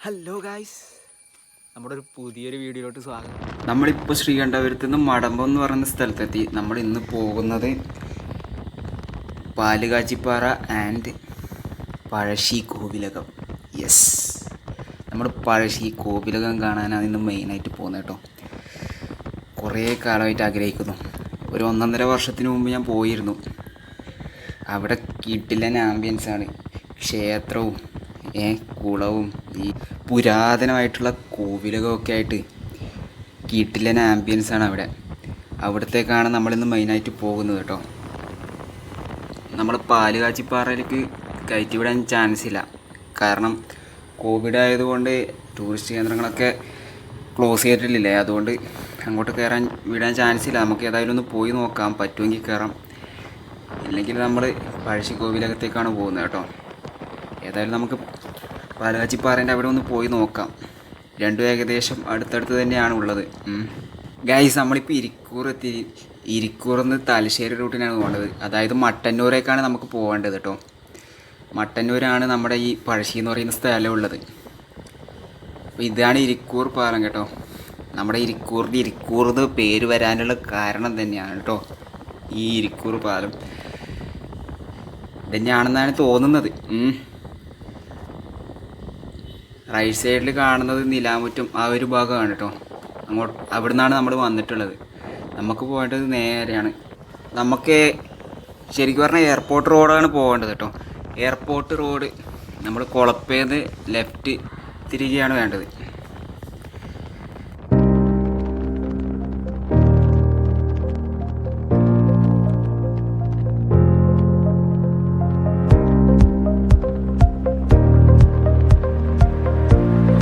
Hello guys നമ്മുടെ ഒരു പുതിയൊരു വീഡിയോയിലോട്ട് സ്വാഗതം. നമ്മളിപ്പോൾ ശ്രീകണ്ഠപുരത്ത് നിന്ന് മടമ്പം എന്ന് പറയുന്ന സ്ഥലത്തെത്തി. നമ്മൾ ഇന്ന് പോകുന്നത് പാലുകാച്ചിപ്പാറ ആൻഡ് പഴശ്ശി കോവിലകം യെസ് നമ്മൾ പഴശ്ശി കോവിലകം കാണാനാണ് ഇന്ന് മെയിനായിട്ട് പോകുന്നത് കേട്ടോ. കുറേ കാലമായിട്ട് ആഗ്രഹിക്കുന്നു. ഒരു ഒന്നൊന്നര വർഷത്തിന് മുമ്പ് ഞാൻ പോയിരുന്നു. അവിടെ കിട്ടില്ല ആംബിയൻസ് ആണ്. ക്ഷേത്രവും ഏ കുളവും ഈ പുരാതനമായിട്ടുള്ള കോവിലകമൊക്കെ ആയിട്ട് കിട്ടില്ലൻ ആംബിയൻസ് ആണ് അവിടെ. അവിടത്തേക്കാണ് നമ്മളിന്ന് മെയിനായിട്ട് പോകുന്നത് കേട്ടോ. നമ്മൾ പാലുകാച്ചിപ്പാറയിലേക്ക് കയറ്റി വിടാൻ ചാൻസ് ഇല്ല. കാരണം കോവിഡ് ആയതുകൊണ്ട് ടൂറിസ്റ്റ് കേന്ദ്രങ്ങളൊക്കെ ക്ലോസ് ചെയ്തിട്ടില്ലേ. അതുകൊണ്ട് അങ്ങോട്ട് കയറാൻ വിടാൻ ചാൻസ് ഇല്ല. നമുക്ക് ഏതായാലും ഒന്ന് പോയി നോക്കാം. പറ്റുമെങ്കിൽ കയറാം. ഇല്ലെങ്കിൽ നമ്മൾ പഴശ്ശി കോവിലകത്തേക്കാണ് പോകുന്നത് കേട്ടോ. ഏതായാലും നമുക്ക് പാലകാച്ചിപ്പാറേന്റെ അവിടെ ഒന്ന് പോയി നോക്കാം. രണ്ടും ഏകദേശം അടുത്തടുത്ത് തന്നെയാണ് ഉള്ളത്. ഗൈസ് നമ്മളിപ്പോൾ ഇരിക്കൂർ എത്തി ഇരിക്കൂർന്ന് തലശ്ശേരി റൂട്ടിനാണ് പോകേണ്ടത്. അതായത് മട്ടന്നൂരേക്കാണ് നമുക്ക് പോകേണ്ടത് കേട്ടോ. മട്ടന്നൂരാണ് നമ്മുടെ ഈ പഴശ്ശി എന്ന് പറയുന്ന സ്ഥലം ഉള്ളത്. ഇതാണ് ഇരിക്കൂർ പാലം കേട്ടോ. നമ്മുടെ ഇരിക്കൂറിന്റെ ഇരിക്കൂർ എന്ന് പേര് വരാനുള്ള കാരണം തന്നെയാണ് കേട്ടോ ഈ ഇരിക്കൂർ പാലം. ഇതന്നെയാണെന്നാണ് തോന്നുന്നത്. റൈറ്റ് സൈഡിൽ കാണുന്നത് നിലാമുറ്റം ആ ഒരു ഭാഗമാണ് കേട്ടോ അങ്ങോട്ട് അവിടെ നിന്നാണ് നമ്മൾ വന്നിട്ടുള്ളത്. നമുക്ക് പോകേണ്ടത് നേരെയാണ്. നമുക്ക് ശരിക്കും പറഞ്ഞാൽ എയർപോർട്ട് റോഡാണ് പോകേണ്ടത് കേട്ടോ എയർപോർട്ട് റോഡ് നമ്മൾ കുളപ്പേന്ന് ലെഫ്റ്റ് തിരികെയാണ് വേണ്ടത്.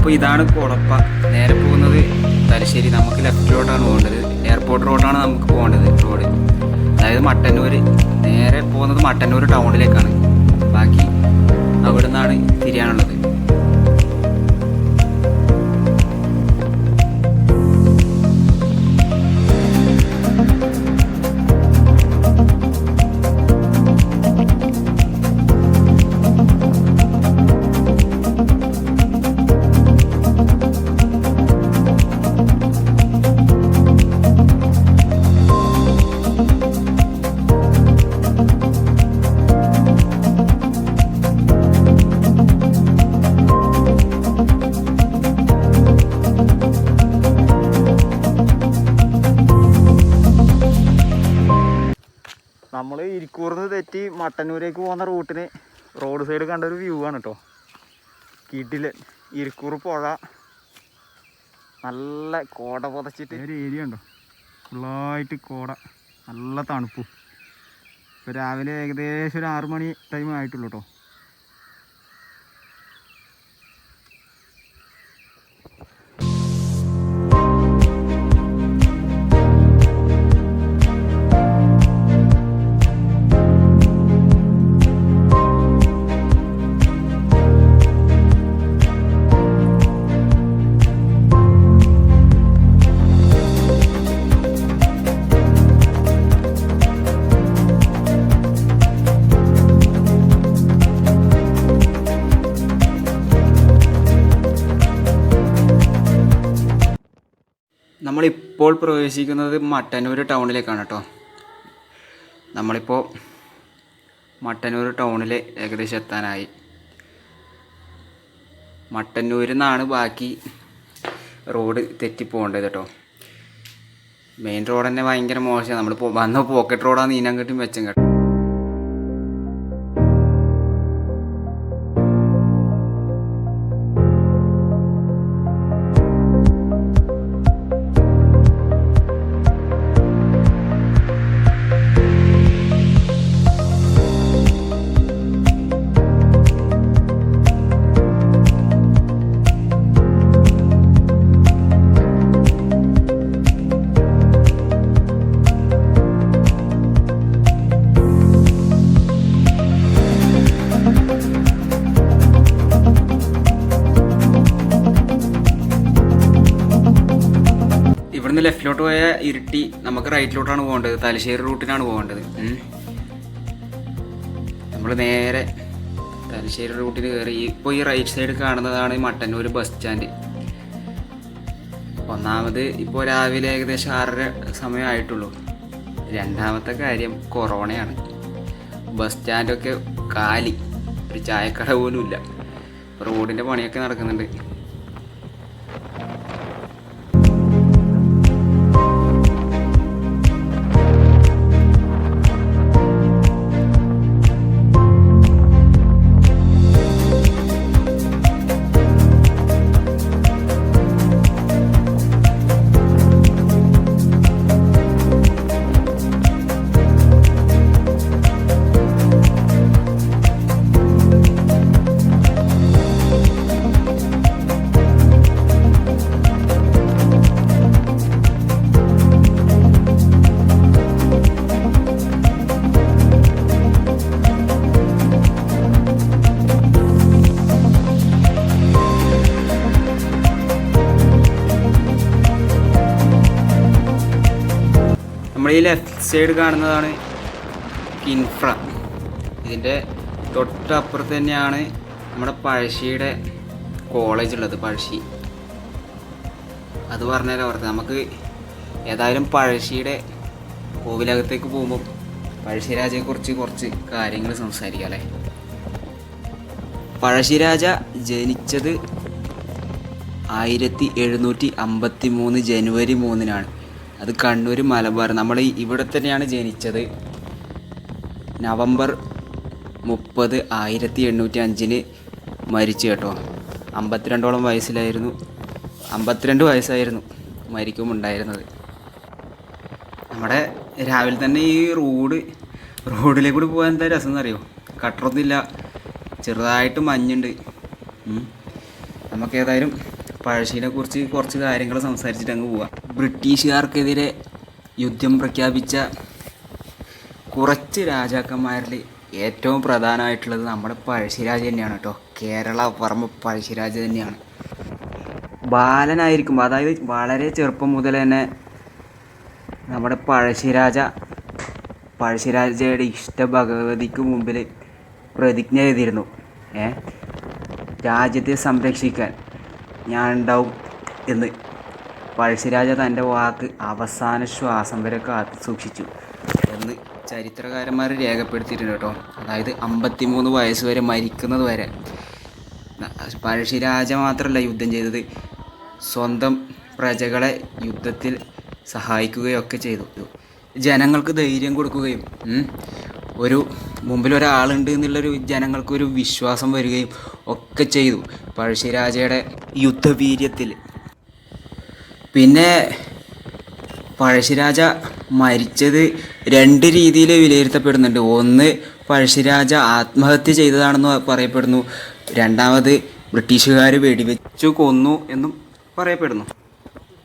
അപ്പോൾ ഇതാണ് കുളപ്പ. നേരെ പോകുന്നത് തലശ്ശേരി. നമുക്ക് ലെഫ്റ്റ് ലെഫ്റ്റിലോട്ടാണ് പോകേണ്ടത്. എയർപോർട്ട് റോഡാണ് നമുക്ക് പോകേണ്ടത് റോഡ് അതായത് മട്ടന്നൂർ നേരെ പോകുന്നത് മട്ടന്നൂർ ടൗണിലേക്കാണ് ബാക്കി അവിടെ നിന്നാണ് തിരിയാനുള്ളത്. മട്ടന്നൂരേക്ക് പോകുന്ന റൂട്ടിന് റോഡ് സൈഡ് കണ്ട ഒരു വ്യൂ ആണ് കേട്ടോ കിടിൽ ഇരിക്കൂർ പുഴ. നല്ല കോട പുതച്ചിട്ട്. ഒരു ഏരിയ ഉണ്ടോ? ഫുള്ളായിട്ട് കോട. നല്ല തണുപ്പ്. ഇപ്പോൾ രാവിലെ ഏകദേശം ഒരു ആറ് മണി ടൈം ആയിട്ടുള്ളൂ കേട്ടോ നമ്മളിപ്പോൾ പ്രവേശിക്കുന്നത് മട്ടന്നൂർ ടൗണിലേക്കാണ് കേട്ടോ. നമ്മളിപ്പോൾ മട്ടന്നൂർ ടൗണിൽ ഏകദേശം എത്താനായി. മട്ടന്നൂരിൽ നിന്നാണ് ബാക്കി റോഡ് തെറ്റി പോകേണ്ടത് കേട്ടോ. മെയിൻ റോഡ് തന്നെ ഭയങ്കര മോശമാണ് നമ്മളിപ്പോൾ വന്ന പോക്കറ്റ് റോഡാണ് നീനങ്ങട്ടും വെച്ചും കേട്ടോ ഇരുട്ടി നമുക്ക് റൈറ്റിലോട്ടാണ് പോകേണ്ടത്. തലശ്ശേരി റൂട്ടിനാണ് പോകേണ്ടത്. നമ്മൾ നേരെ തലശ്ശേരി റൂട്ടിൽ കയറി ഇപ്പോൾ ഈ റൈറ്റ് സൈഡ് കാണുന്നതാണ് മട്ടന്നൂർ ബസ് സ്റ്റാൻഡ് ഒന്നാമത് ഇപ്പോൾ രാവിലെ ഏകദേശം ആറര സമയമായിട്ടുള്ളൂ രണ്ടാമത്തെ കാര്യം കൊറോണയാണ്. ബസ് സ്റ്റാൻഡൊക്കെ കാലി. ഒരു ചായക്കട പോലും ഇല്ല റോഡിന്റെ പണിയൊക്കെ നടക്കുന്നുണ്ട്. ലെഫ്റ്റ് സൈഡ് കാണുന്നതാണ് ഇൻഫ്ര ഇതിന്റെ തൊട്ടപ്പുറത്ത് തന്നെയാണ് നമ്മുടെ പഴശ്ശിയുടെ കോളേജ് ഉള്ളത് പഴശ്ശി. അത് പറഞ്ഞാലോ ഓർത്ത് നമുക്ക് ഏതായാലും പഴശ്ശിയുടെ കോവിലകത്തേക്ക് പോകുമ്പോൾ പഴശ്ശിരാജയെക്കുറിച്ച് കുറച്ച് കാര്യങ്ങൾ സംസാരിക്കാം അല്ലേ? പഴശ്ശിരാജ ജനിച്ചത് ആയിരത്തി എഴുന്നൂറ്റി അമ്പത്തി മൂന്ന് ജനുവരി മൂന്നിനാണ്. അത് കണ്ണൂർ മലബാർ. നമ്മൾ ഇവിടെ തന്നെയാണ് ജനിച്ചത്. നവംബർ മുപ്പത് ആയിരത്തി എണ്ണൂറ്റി അഞ്ചിന് മരിച്ചു കേട്ടോ. അമ്പത്തിരണ്ടോളം വയസ്സിലായിരുന്നു. അമ്പത്തിരണ്ട് വയസ്സായിരുന്നു മരിക്കുമുണ്ടായിരുന്നത് നമ്മുടെ രാവിലെ തന്നെ ഈ റോഡ് റോഡിലേക്ക് കൂടി പോകാൻ എന്താ രസം എന്നറിയോ? കട്ടറൊന്നുമില്ല. ചെറുതായിട്ട് മഞ്ഞുണ്ട്. നമുക്ക് ഏതായാലും പഴശ്ശിനെ കുറിച്ച് കുറച്ച് കാര്യങ്ങൾ സംസാരിച്ചിട്ട് അങ്ങ് പോവാം. ബ്രിട്ടീഷുകാർക്കെതിരെ യുദ്ധം പ്രഖ്യാപിച്ച കുറച്ച് രാജാക്കന്മാരിൽ ഏറ്റവും പ്രധാനമായിട്ടുള്ളത് നമ്മുടെ പഴശ്ശിരാജ തന്നെയാണ് കേട്ടോ. കേരള പറമ്പ് പഴശ്ശിരാജ തന്നെയാണ്. ബാലനായിരിക്കും അതായത് വളരെ ചെറുപ്പം മുതൽ തന്നെ നമ്മുടെ പഴശ്ശിരാജ പഴശ്ശിരാജയുടെ ഇഷ്ട ഭഗവതിക്ക് മുമ്പിൽ പ്രതിജ്ഞ ചെയ്തിരുന്നു. ഏ? രാജ്യത്തെ സംരക്ഷിക്കാൻ ഞാൻ ഉണ്ടാവും എന്ന്. പഴശ്ശിരാജ തന്റെ വാക്ക് അവസാന ശ്വാസം വരെ കാത്തു സൂക്ഷിച്ചു എന്ന് ചരിത്രകാരന്മാർ രേഖപ്പെടുത്തിയിട്ടുണ്ട് കേട്ടോ. അതായത് അമ്പത്തിമൂന്ന് വയസ്സ് വരെ മരിക്കുന്നത് വരെ. പഴശ്ശിരാജ മാത്രമല്ല യുദ്ധം ചെയ്തത്. സ്വന്തം പ്രജകളെ യുദ്ധത്തിൽ സഹായിക്കുകയൊക്കെ ചെയ്തു. ജനങ്ങൾക്ക് ധൈര്യം കൊടുക്കുകയും ഒരു മുമ്പിൽ ഒരാളുണ്ട് എന്നുള്ളൊരു ജനങ്ങൾക്കൊരു വിശ്വാസം വരികയും ഒക്കെ ചെയ്തു. പഴശ്ശിരാജയുടെ യുദ്ധവീര്യത്തിൽ പിന്നെ പഴശ്ശിരാജ മരിച്ചത് രണ്ട് രീതിയിൽ വിലയിരുത്തപ്പെടുന്നുണ്ട്. ഒന്ന് പഴശ്ശിരാജ ആത്മഹത്യ ചെയ്തതാണെന്ന് പറയപ്പെടുന്നു. രണ്ടാമത് ബ്രിട്ടീഷുകാർ വെടിവെച്ചു കൊന്നു എന്നും പറയപ്പെടുന്നു.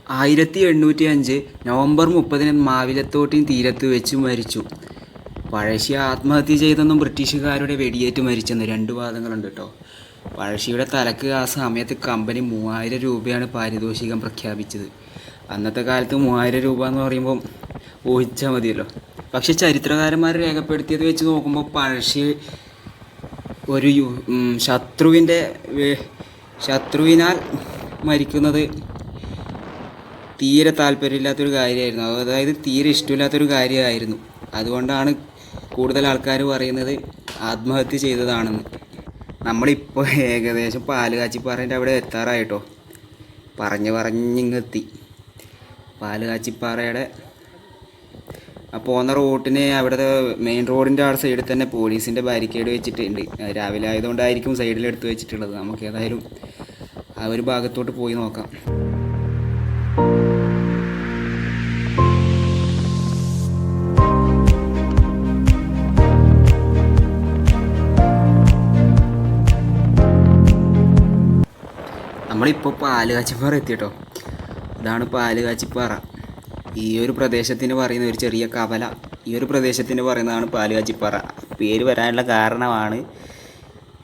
ആയിരത്തി എണ്ണൂറ്റി അഞ്ച് നവംബർ മുപ്പതിന് മാവിലത്തോട്ടിൻ തീരത്ത് വെച്ച് മരിച്ചു. പഴശ്ശി ആത്മഹത്യ ചെയ്തെന്നും ബ്രിട്ടീഷുകാരുടെ വെടിയേറ്റ് മരിച്ചെന്ന് രണ്ട് വാദങ്ങളുണ്ട് കേട്ടോ. പഴശ്ശിയുടെ തലക്ക് ആ സമയത്ത് കമ്പനി മൂവായിരം രൂപയാണ് പാരിതോഷികം പ്രഖ്യാപിച്ചത്. അന്നത്തെ കാലത്ത് മൂവായിരം രൂപ എന്ന് പറയുമ്പോൾ ഊഹിച്ചാൽ മതിയല്ലോ. പക്ഷെ ചരിത്രകാരന്മാർ രേഖപ്പെടുത്തിയത് വെച്ച് നോക്കുമ്പോൾ പഴശ്ശി ഒരു ശത്രുവിന്റെ ശത്രുവിനാൽ മരിക്കുന്നത് തീരെ താല്പര്യമില്ലാത്തൊരു കാര്യമായിരുന്നു. അതായത് തീരെ ഇഷ്ടമില്ലാത്തൊരു കാര്യമായിരുന്നു. അതുകൊണ്ടാണ് കൂടുതൽ ആൾക്കാർ പറയുന്നത് ആത്മഹത്യ ചെയ്തതാണെന്ന്. നമ്മളിപ്പോൾ ഏകദേശം പാൽ കാച്ചിപ്പാറേന്റെ അവിടെ എത്താറായിട്ടോ. പറഞ്ഞ് പറഞ്ഞിങ്ങെത്തി. പാൽ കാച്ചിപ്പാറയുടെ ആ പോകുന്ന റോട്ടിന് അവിടുത്തെ മെയിൻ റോഡിന്റെ ആ സൈഡിൽ തന്നെ പോലീസിന്റെ ബാരിക്കേഡ് വെച്ചിട്ടുണ്ട് രാവിലെ ആയതുകൊണ്ടായിരിക്കും സൈഡിൽ എടുത്ത് വെച്ചിട്ടുള്ളത്. നമുക്ക് ഏതായാലും ആ ഒരു ഭാഗത്തോട്ട് പോയി നോക്കാം. നമ്മളിപ്പോൾ പാലുകാച്ചിപ്പാറ എത്തിട്ടോ ഇതാണ് പാലുകാച്ചിപ്പാറ. ഈ ഒരു പ്രദേശത്തിന് പറയുന്ന ഒരു ചെറിയ കവല. ഈ ഒരു പ്രദേശത്തിന് പറയുന്നതാണ് പാലുകാച്ചിപ്പാറ. പേര് വരാനുള്ള കാരണമാണ്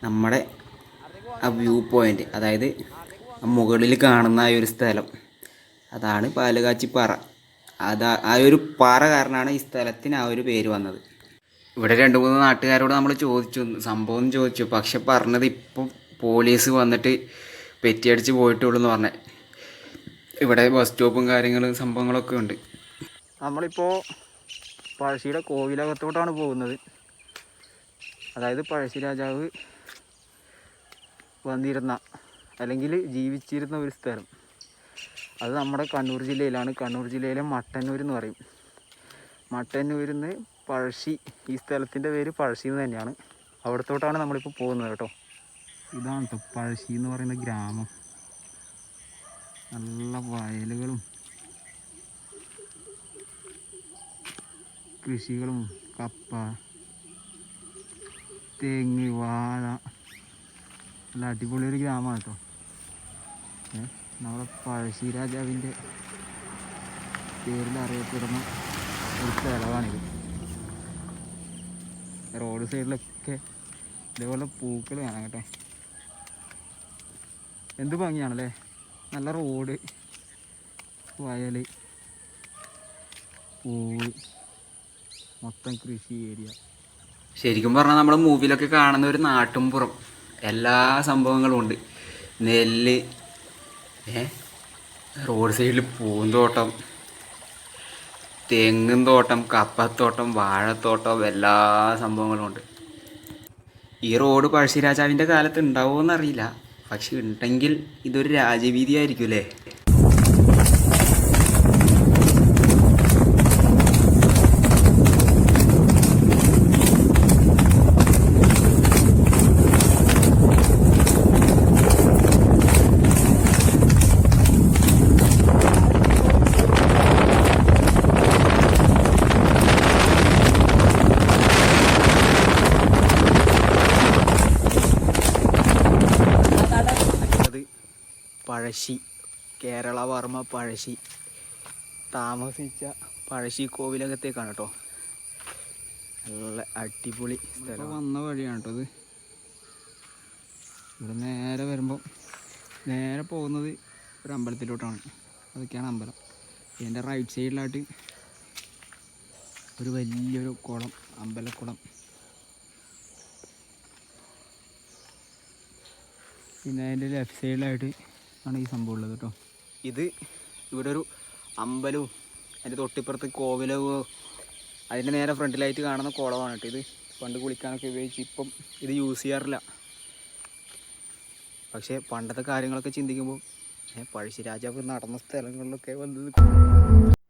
നമ്മുടെ ആ വ്യൂ പോയിന്റ് അതായത് മുകളിൽ കാണുന്ന ആ ഒരു സ്ഥലം. അതാണ് പാലുകാച്ചിപ്പാറ. അതാ ആ ഒരു പാറ കാരണമാണ് ഈ സ്ഥലത്തിന് ആ ഒരു പേര് വന്നത്. ഇവിടെ രണ്ട് മൂന്ന് നാട്ടുകാരോട് നമ്മൾ ചോദിച്ചു സംഭവം ചോദിച്ചു. പക്ഷെ പറഞ്ഞത് ഇപ്പം പോലീസ് വന്നിട്ട് പെറ്റിയടിച്ച് പോയിട്ടുള്ളൂ എന്ന് പറഞ്ഞത് ഇവിടെ ബസ് സ്റ്റോപ്പും കാര്യങ്ങളും സംഭവങ്ങളൊക്കെ ഉണ്ട്. നമ്മളിപ്പോൾ പഴശ്ശിയുടെ കോവിലകത്തോട്ടാണ് പോകുന്നത്. അതായത് പഴശ്ശി രാജാവ് വന്നിരുന്ന അല്ലെങ്കിൽ ജീവിച്ചിരുന്ന ഒരു സ്ഥലം. അത് നമ്മുടെ കണ്ണൂർ ജില്ലയിലാണ്. കണ്ണൂർ ജില്ലയിലെ മട്ടന്നൂർ എന്ന് പറയും. മട്ടന്നൂരിൽ നിന്ന് പഴശ്ശി ഈ സ്ഥലത്തിന്റെ പേര് പഴശ്ശി എന്ന് തന്നെയാണ്. അവിടത്തോട്ടാണ് നമ്മളിപ്പോൾ പോകുന്നത് കേട്ടോ. ഇതാണ് കേട്ടോ പഴശ്ശി എന്ന് പറയുന്ന ഗ്രാമം. നല്ല വയലുകളും കൃഷികളും കപ്പ തേങ്ങി വാഴ. നല്ല അടിപൊളി ഒരു ഗ്രാമമാണ് കേട്ടോ നമ്മുടെ പഴശ്ശി രാജാവിന്റെ പേരിൽ അറിയപ്പെടുന്ന ഒരു സ്ഥലമാണിത്. റോഡ് സൈഡിലൊക്കെ ഇതേപോലെ പൂക്കൾ കാണാം കേട്ടോ. എന്ത് ഭംഗിയാണല്ലേ? നല്ല റോഡ് വയൽ പൂവ് മൊത്തം കൃഷി ഏരിയ. ശരിക്കും പറഞ്ഞാൽ നമ്മുടെ മൂവിലൊക്കെ കാണുന്ന ഒരു നാട്ടുംപുറം എല്ലാ സംഭവങ്ങളും ഉണ്ട്. നെല്ല് റോഡ് സൈഡിൽ പൂന്തോട്ടം തെങ്ങും തോട്ടം കപ്പത്തോട്ടം വാഴത്തോട്ടം എല്ലാ സംഭവങ്ങളും ഉണ്ട്. ഈ റോഡ് പഴശ്ശിരാജാവിന്റെ കാലത്ത് ഉണ്ടാവുമോ അറിയില്ല പക്ഷെ ഉണ്ടെങ്കിൽ ഇതൊരു രാജവീതി ആയിരിക്കും അല്ലേ അത് പഴശ്ശി. കേരളവർമ്മ പഴശ്ശി. താമസിച്ച പഴശ്ശി കോവിലകത്തേക്കാണ് കേട്ടോ. നല്ല അടിപൊളി സ്ഥലം. വന്ന വഴിയാണ് കേട്ടോ ഇത്. ഇവിടെ നേരെ വരുമ്പോൾ നേരെ പോകുന്നത് ഒരു അമ്പലത്തിലോട്ടാണ്. അതൊക്കെയാണ് അമ്പലം. ഇതിന്റെ റൈറ്റ് സൈഡിലായിട്ട് ഒരു വലിയൊരു കുളം അമ്പലക്കുളം. പിന്നെ അതിന്റെ ലെഫ്റ്റ് സൈഡിലായിട്ട് ആണ് ഈ സംഭവം ഉള്ളത് കേട്ടോ. ഇത് ഇവിടെ ഒരു അമ്പലവും അതിന്റെ തൊട്ടിപ്പുറത്ത് കോവിലോ അതിന്റെ നേരെ ഫ്രണ്ടിലായിട്ട് കാണുന്ന കുളമാണ് കേട്ടോ ഇത്. പണ്ട് കുളിക്കാനൊക്കെ ഉപയോഗിച്ച് ഇപ്പം ഇത് യൂസ് ചെയ്യാറില്ല. പക്ഷേ പണ്ടത്തെ കാര്യങ്ങളൊക്കെ ചിന്തിക്കുമ്പോൾ പഴശ്ശിരാജാവ് പഴശ്ശി രാജാവ് നടന്ന സ്ഥലങ്ങളിലൊക്കെ വന്നത്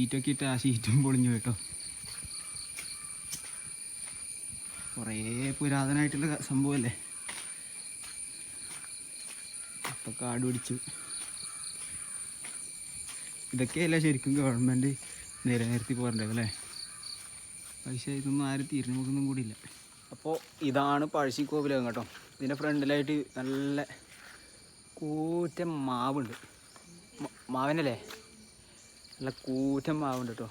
ഷീറ്റൊക്കെ ഇട്ട് ആ ഷീറ്റും പൊളിഞ്ഞു കേട്ടോ. കുറേ പുരാതനമായിട്ടുള്ള സംഭവമല്ലേ? അപ്പം കാട് പിടിച്ചു. ഇതൊക്കെയല്ല ശരിക്കും ഗവൺമെന്റ് നിലനിർത്തി അല്ലേ? പക്ഷേ ഇതൊന്നും ആരും തിരിഞ്ഞു നോക്കുന്നതും കൂടിയില്ല. അപ്പോൾ ഇതാണ് പഴശ്ശി കോവിലകം കേട്ടോ. ഇതിന്റെ ഫ്രണ്ടിലായിട്ട് നല്ല കൂറ്റൻ മാവുണ്ട്. മാവിനല്ലേ നല്ല കൂറ്റൻ മാവുണ്ട് കേട്ടോ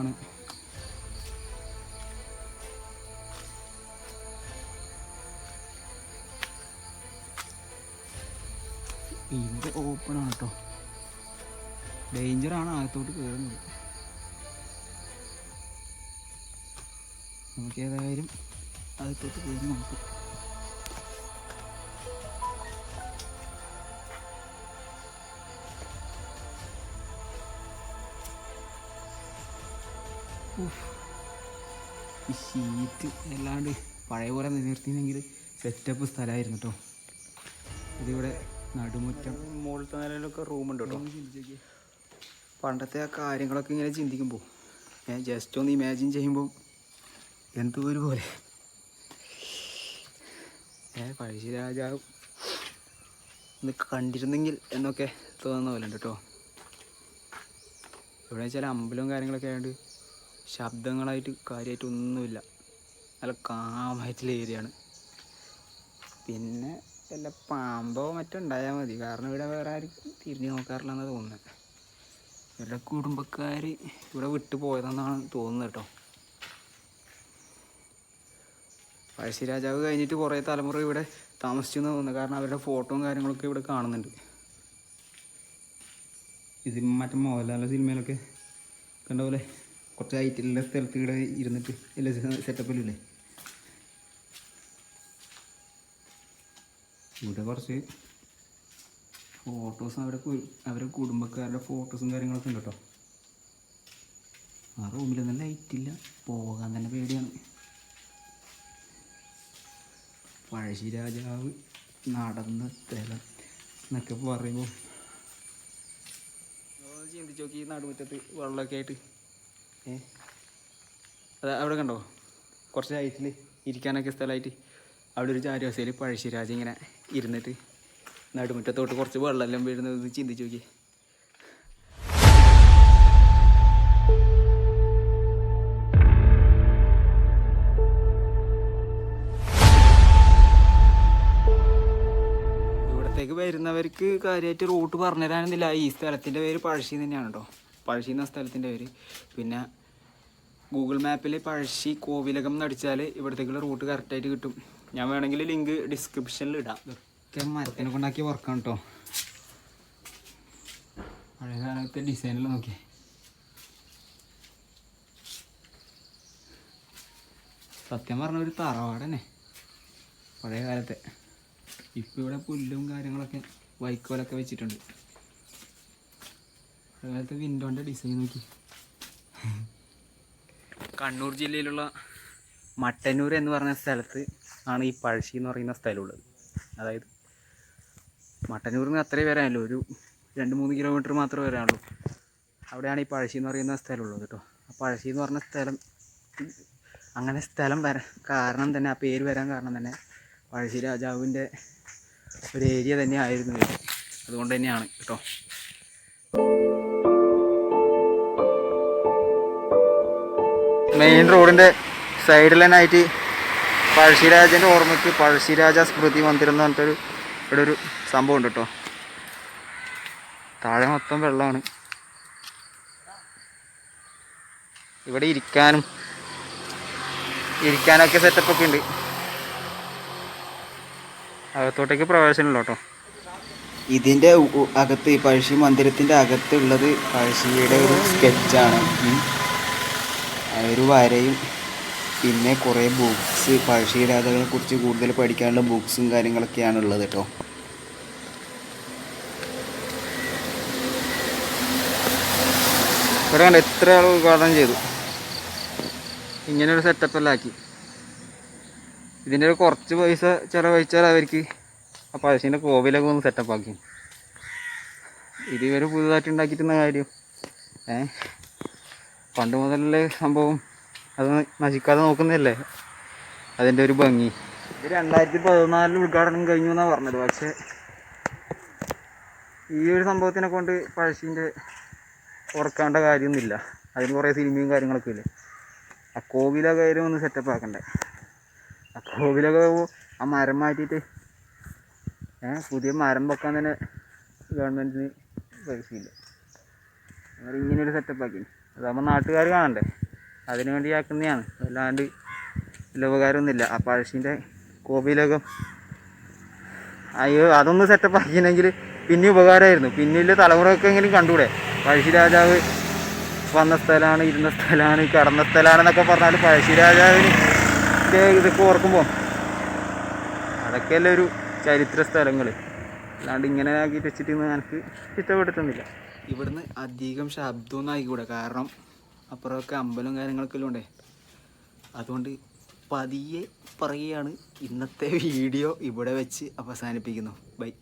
ആണ്. ഇവിടെ ഓപ്പൺ ആണ് കേട്ടോ ഡേഞ്ചറാണ് അകത്തോട്ട് കയറുന്നത് നമുക്ക് ഏതായാലും അകത്തോട്ട് കയറി നോക്കാം. ഷീറ്റ് അല്ലാണ്ട് പഴയ പോലെ നിലനിർത്തിയെങ്കിൽ സെറ്റപ്പ് സ്ഥലമായിരുന്നു കേട്ടോ ഇതിവിടെ നടുമുറ്റം. മുകളിലത്തെ നിലയിലൊക്കെ റൂമുണ്ട് കേട്ടോ പണ്ടത്തെ ആ കാര്യങ്ങളൊക്കെ ഇങ്ങനെ ചിന്തിക്കുമ്പോൾ ഞാൻ ജസ്റ്റ് ഒന്ന് ഇമാജിൻ ചെയ്യുമ്പോൾ എന്തോ ഒരു പോലെ. ഏ പഴശ്ശിരാജാവ് ഒന്ന് കണ്ടിരുന്നെങ്കിൽ എന്നൊക്കെ തോന്നുന്ന പോലെ ഉണ്ട് കേട്ടോ ഇവിടെ വെച്ചാൽ അമ്പലവും കാര്യങ്ങളൊക്കെ ആയതുകൊണ്ട് ശബ്ദങ്ങളായിട്ട് കാര്യമായിട്ട് ഒന്നുമില്ല. നല്ല കാമായിട്ടുള്ള ഏരിയ ആണ്. പിന്നെ വല്ല പാമ്പോ മറ്റോ ഉണ്ടായാൽ മതി. കാരണം ഇവിടെ വേറെ ആരും തിരിഞ്ഞു നോക്കാറില്ല എന്നാണ് തോന്നുന്നത് ഇവരുടെ കുടുംബക്കാർ ഇവിടെ വിട്ടു പോയതെന്നാണ് തോന്നുന്നത് കേട്ടോ പഴശ്ശിരാജാവ് കഴിഞ്ഞിട്ട് കുറേ തലമുറ ഇവിടെ താമസിച്ചു എന്ന് തോന്നുന്നു. കാരണം അവരുടെ ഫോട്ടോയും കാര്യങ്ങളൊക്കെ ഇവിടെ കാണുന്നുണ്ട്. ഇത് മറ്റേ മോഹൻലാലിന്റെ സിനിമയിലൊക്കെ കണ്ട പോലെ കുറച്ച് ഹൈറ്റിലുള്ള സ്ഥലത്ത് ഇവിടെ ഇരുന്നിട്ട് എല്ലാ സെറ്റപ്പിലില്ലേ ഇവിടെ കുറച്ച് ഫോട്ടോസും അവരുടെ അവരെ കുടുംബക്കാരുടെ ഫോട്ടോസും കാര്യങ്ങളൊക്കെ ഉണ്ട് കേട്ടോ. ആ റൂമിലൊന്നും ലൈറ്റില്ല പോകാൻ തന്നെ പേടിയാണ്. പഴശ്ശി രാജാവ് നടന്ന സ്ഥലം എന്നൊക്കെ പറയുമ്പോൾ ചിന്തിച്ച് നോക്കി നടുമുറ്റത്ത് വെള്ളമൊക്കെ ആയിട്ട്. ഏ? അത് അവിടെ കണ്ടോ? കുറച്ച് ഹൈറ്റിൽ ഇരിക്കാനൊക്കെ സ്ഥലമായിട്ട്. അവിടെ ഒരു ചാരുവസയിൽ പഴശ്ശിരാജ ഇങ്ങനെ ഇരുന്നിട്ട്. നടുമുറ്റത്തോട്ട് കുറച്ച് വെള്ളമെല്ലാം വീഴുന്നത് ചിന്തിച്ചു നോക്കി. ഇവിടത്തേക്ക് വരുന്നവർക്ക് കാര്യമായിട്ട് റൂട്ട് പറഞ്ഞു തരാനൊന്നുമില്ല ഈ സ്ഥലത്തിന്റെ പേര് പഴശ്ശി തന്നെയാണ് കേട്ടോ പഴശ്ശി എന്ന സ്ഥലത്തിന്റെ പേര്. പിന്നെ ഗൂഗിൾ മാപ്പിൽ പഴശ്ശി കോവിലകം എന്ന് അടിച്ചാൽ ഇവിടത്തേക്കുള്ള റൂട്ട് കറക്റ്റായിട്ട് കിട്ടും. ഞാൻ വേണമെങ്കിൽ ലിങ്ക് ഡിസ്ക്രിപ്ഷനിൽ ഇടാം. ഇതൊക്കെ മരത്തിനെ കൊണ്ടാക്കി വർക്കാണ് കേട്ടോ പഴയ കാലത്തെ ഡിസൈനിൽ നോക്കിയേ. സത്യം പറഞ്ഞ ഒരു തറവാടന്നെ പഴയ കാലത്തെ. ഇപ്പം ഇവിടെ പുല്ലും കാര്യങ്ങളൊക്കെ വൈക്കോലൊക്കെ വെച്ചിട്ടുണ്ട്. പഴയ കാലത്തെ വിൻഡോന്റെ ഡിസൈൻ നോക്കി. കണ്ണൂർ ജില്ലയിലുള്ള മട്ടന്നൂർ എന്ന് പറഞ്ഞ സ്ഥലത്ത് ആണ് ഈ പഴശ്ശി എന്ന് പറയുന്ന സ്ഥലമുള്ളത്. അതായത് മട്ടന്നൂരിൽ നിന്ന് അത്രയും വരാനല്ലോ ഒരു രണ്ട് മൂന്ന് കിലോമീറ്റർ മാത്രമേ വരാനുള്ളൂ. അവിടെയാണ് ഈ പഴശ്ശി എന്ന് പറയുന്ന സ്ഥലമുള്ളത് കേട്ടോ. ആ പഴശ്ശി എന്ന് പറഞ്ഞ സ്ഥലം അങ്ങനെ സ്ഥലം വരാൻ കാരണം തന്നെ ആ പേര് വരാൻ കാരണം തന്നെ പഴശ്ശി രാജാവിന്റെ ഒരു ഏരിയ തന്നെ ആയിരുന്നു അതുകൊണ്ട് തന്നെയാണ് കേട്ടോ. മെയിൻ റോഡിന്റെ സൈഡിൽ തന്നെ ആയിട്ട് പഴശ്ശിരാജന്റെ ഓർമ്മയ്ക്ക് പഴശ്ശിരാജ സ്മൃതി മന്ദിരം എന്ന് പറഞ്ഞിട്ടൊരു ഇവിടെ ഒരു സംഭവം ഉണ്ട് കേട്ടോ. താഴെ മൊത്തം വെള്ളമാണ്. ഇവിടെ ഇരിക്കാനും ഇരിക്കാനൊക്കെ സെറ്റപ്പ് ഒക്കെ ഉണ്ട്. അകത്തോട്ടേക്ക് പ്രവേശനമില്ല കേട്ടോ. ഇതിന്റെ അകത്ത് ഈ പഴശ്ശി മന്ദിരത്തിന്റെ അകത്തുള്ളത് പഴശ്ശിയുടെ ഒരു സ്കെച്ചാണ് ഒരു വരയും പിന്നെ കുറേ ബുക്സ് പഴശ്ശി കുറിച്ച് കൂടുതൽ പഠിക്കാനുള്ള ബുക്സും കാര്യങ്ങളൊക്കെയാണ് ഉള്ളത് കേട്ടോ ഇവിടെ കണ്ട എത്ര ആൾ ഉദ്ഘാടനം ചെയ്തു? ഇങ്ങനൊരു ഒരു സെറ്റപ്പ് എല്ലാം ആക്കി. ഇതിന്റെ ഒരു കുറച്ച് പൈസ ചിലവഴിച്ചാൽ അവർക്ക് ആ പഴശ്ശിന്റെ കോവിലൊക്കെ ഒന്ന് സെറ്റപ്പ് ആക്കി. ഇത് ഇവർ പുതുതായിട്ട് ഉണ്ടാക്കിയിട്ടുന്ന കാര്യം? ഏ? പണ്ട് മുതലുള്ള സംഭവം അത് നശിക്കാതെ നോക്കുന്നതല്ലേ? അതിന്റെ ഒരു ഭംഗി. രണ്ടായിരത്തി പതിനാലിൽ ഉദ്ഘാടനം കഴിഞ്ഞു എന്നാണ് പറഞ്ഞത്. പക്ഷേ ഈ ഒരു സംഭവത്തിനെ കൊണ്ട് പഴശ്ശിന്റെ ഉറക്കേണ്ട കാര്യമൊന്നുമില്ല. അതിന് കുറേ സിനിമയും കാര്യങ്ങളൊക്കെ ഇല്ലേ? ആ കോവിലൊക്കെ ആയാലും ഒന്ന് സെറ്റപ്പ് ആക്കണ്ടേ? ആ കോവിലൊക്കെ ആ മരം മാറ്റിയിട്ട് ഏഹ് പുതിയ മരം വെക്കാൻ തന്നെ ഗവൺമെന്റിന് പൈസയില്ല. ഇങ്ങനൊരു സെറ്റപ്പ് ആക്കി അതാകുമ്പോൾ നാട്ടുകാർ കാണണ്ടേ? അതിനു വേണ്ടി ആക്കുന്നതാണ്. അല്ലാണ്ട് വലിയ ഉപകാരമൊന്നുമില്ല ആ പഴശ്ശിന്റെ കോപ്പിയിലൊക്കെ അയ്യോ അതൊന്ന് സെറ്റപ്പ് ആക്കിയില്ലെങ്കിൽ പിന്നെ ഉപകാരമായിരുന്നു. പിന്നിലെ തലമുറയൊക്കെ എങ്കിലും കണ്ടൂടെ? പഴശ്ശി രാജാവ് വന്ന സ്ഥലമാണ് ഇരുന്ന സ്ഥലമാണ് കിടന്ന സ്ഥലമാണെന്നൊക്കെ പറഞ്ഞാൽ പഴശ്ശി രാജാവിന് ഇത് ഇതൊക്കെ ഓർക്കുമ്പോൾ അതൊക്കെയല്ലേ ഒരു ചരിത്ര സ്ഥലങ്ങൾ അല്ലാണ്ട് ഇങ്ങനെ ആക്കിയിട്ട് വെച്ചിട്ട് എനിക്ക് ഇഷ്ടപ്പെട്ടിട്ടൊന്നുമില്ല. ഇവിടുന്ന് അധികം ശബ്ദമൊന്നും ആയിക്കൂടെ? കാരണം അപ്പുറമൊക്കെ അമ്പലം കാര്യങ്ങളൊക്കെ ഉണ്ടേ അതുകൊണ്ട് പതിയെ പറയുകയാണ് ഇന്നത്തെ വീഡിയോ ഇവിടെ വെച്ച് അവസാനിപ്പിക്കുന്നു. ബൈ.